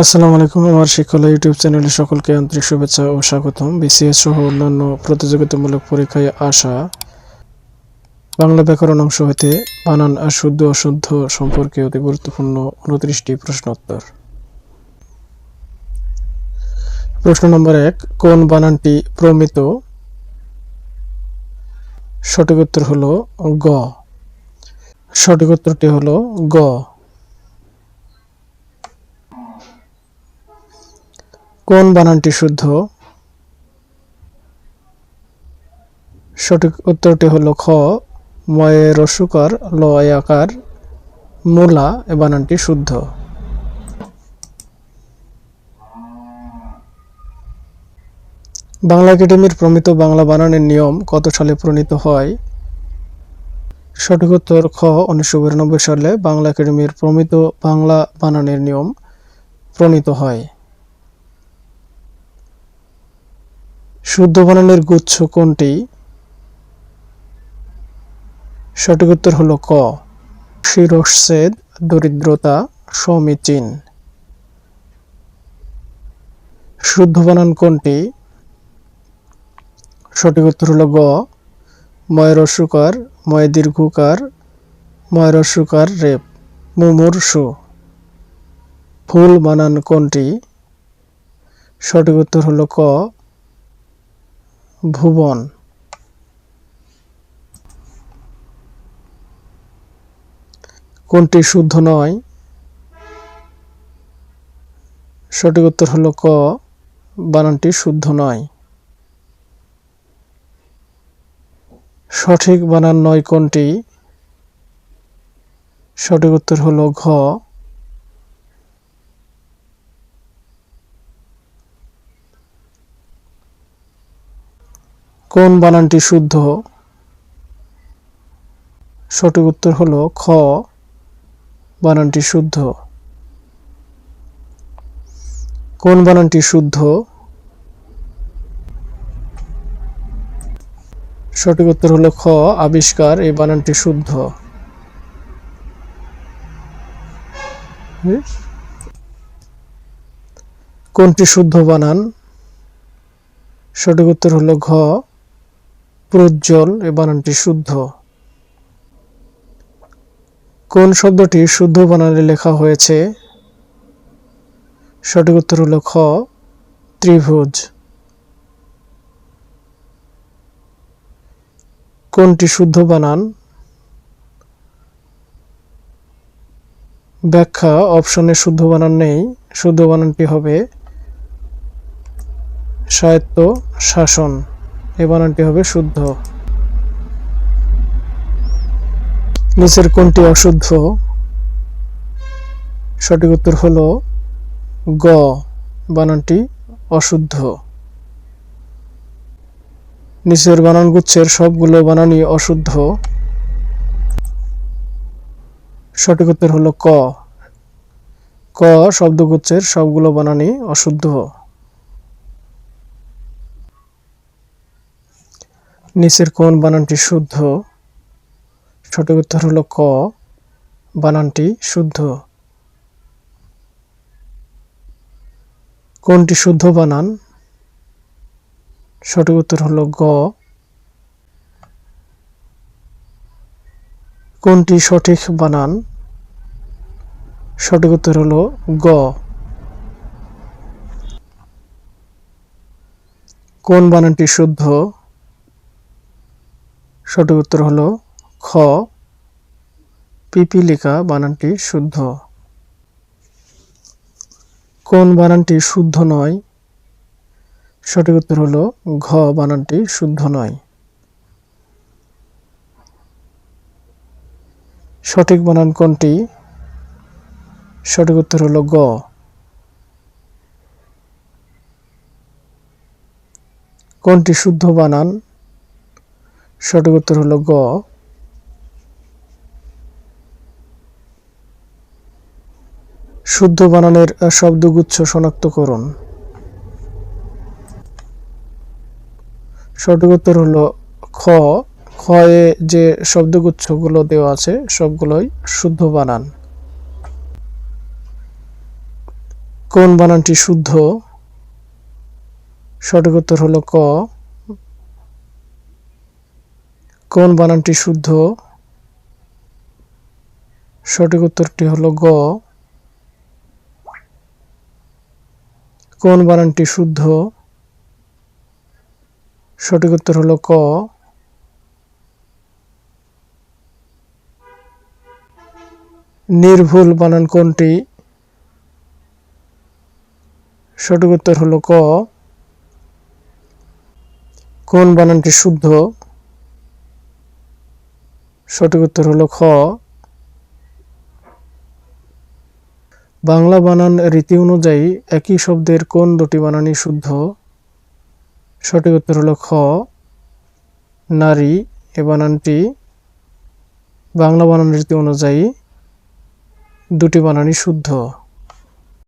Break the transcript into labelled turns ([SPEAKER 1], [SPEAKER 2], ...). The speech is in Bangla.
[SPEAKER 1] আসসালামু আলাইকুম, আমার শিক্ষালয় ইউটিউব চ্যানেলে সকলকে আন্তরিক শুভেচ্ছা ও স্বাগতম। বিসিএস সহ অন্যান্য প্রতিযোগিতামূলক পরীক্ষায় আসা বাংলা ব্যাকরণ অংশ হতে বানান আর শুদ্ধ অশুদ্ধ সম্পর্কে অতি গুরুত্বপূর্ণ উনত্রিশটি প্রশ্নোত্তর। প্রশ্ন নম্বর এক, কোন বানানটি প্রমিত? সঠিক উত্তর হল গ। সঠিক উত্তরটি হল গ। কোন বানানটি শুদ্ধ? সঠিক উত্তরটি হলো খ। ময়ে রসুকার ল আকার, মূলা এ বানানটি শুদ্ধ। বাংলা একাডেমির প্রমিত বাংলা বানানের নিয়ম কত সালে প্রণীত হয়? সঠিক উত্তর খ, উনিশশো বিরানব্বই সালে বাংলা একাডেমির প্রমিত বাংলা বানানের নিয়ম প্রণীত হয়। শুদ্ধ বানানের গুচ্ছ কোনটি? সঠিক উত্তর হলো ক। শিরচ্ছেদ দরিদ্রতা, সমীচীন। শুদ্ধ বানান কোনটি? সঠিক উত্তর হলো গ। ময়রস্যকার ময় দীর্ঘকার ময়রস্যকার রেপ, মুমূর্ষু। ফুল বানান কোনটি? সঠিক উত্তর হলো ক। ভুবন। কোনটি শুদ্ধ নয়? সঠিক উত্তর হলো ক, বানানটি শুদ্ধ নয়। সঠিক বানান নয় কোনটি? সঠিক উত্তর হলো ঘ কোন বানানটি শুদ্ধ? সঠিক উত্তর হলো খ। বানানটি শুদ্ধ। কোন বানানটি শুদ্ধ? সঠিক উত্তর হলো খ। আবিষ্কার, এই বানানটি শুদ্ধ। কোনটি শুদ্ধ বানান? সঠিক উত্তর হলো ঘ। প্রজ্জ্বল এ বানানটি শুদ্ধ। কোন শব্দটি শুদ্ধ বানানে লেখা হয়েছে? সঠিক উত্তর হলো খ, ত্রিভুজ। কোনটি শুদ্ধ বানান? ব্যাখ্যা, অপশনে শুদ্ধ বানান নেই। শুদ্ধ বানানটি হবে সাহিত্য শাসন। এই বানানটি হবে শুদ্ধ। নিচের কোনটি অশুদ্ধ? সঠিক উত্তর হলো গ। বানানটি অশুদ্ধ। নিচের বানানগুচ্ছের সবগুলো বানানই অশুদ্ধ। সঠিক উত্তর হল ক। ক শব্দগুচ্ছের সবগুলো বানানই অশুদ্ধ। নিচের কোন বানানটি শুদ্ধ। সঠিক উত্তর হলো ক। বানানটি শুদ্ধ। কোনটি শুদ্ধ বানান। সঠিক উত্তর হলো গ। কোনটি সঠিক বানান। সঠিক উত্তর হলো গ। কোন বানানটি শুদ্ধ। সঠিক উত্তর হল খ। পিপিলিকা বানানটি শুদ্ধ। কোন বানানটি শুদ্ধ নয়? সঠিক উত্তর হলো ঘ, বানানটি শুদ্ধ নয়। সঠিক বানান কোনটি? সঠিক উত্তর হল গ। কোনটি শুদ্ধ বানান? সঠিক উত্তর হলো গ। শুদ্ধ বানানের শব্দগুচ্ছ শনাক্ত করুন। সঠিক উত্তর হলো খ। ক্ষয়ে যে শব্দগুচ্ছগুলো দেওয়া আছে, সবগুলোই শুদ্ধ বানান। কোন বানানটি শুদ্ধ? সঠিক উত্তর হলো ক। কোন বানানটি শুদ্ধ? সঠিক উত্তরটি হলো গ। কোন বানানটি শুদ্ধ? সঠিক উত্তর হলো ক। নির্ভুল বানান কোনটি? সঠিক উত্তর হলো ক। কোন বানানটি শুদ্ধ? সঠিক উত্তর হলো খ। বাংলা বানান রীতি অনুযায়ী একই শব্দের কোন দুটি বানানই শুদ্ধ? সঠিক উত্তর হলো খ। নারী, এ বানানটি বাংলা বানান রীতি অনুযায়ী দুটি বানানই শুদ্ধ।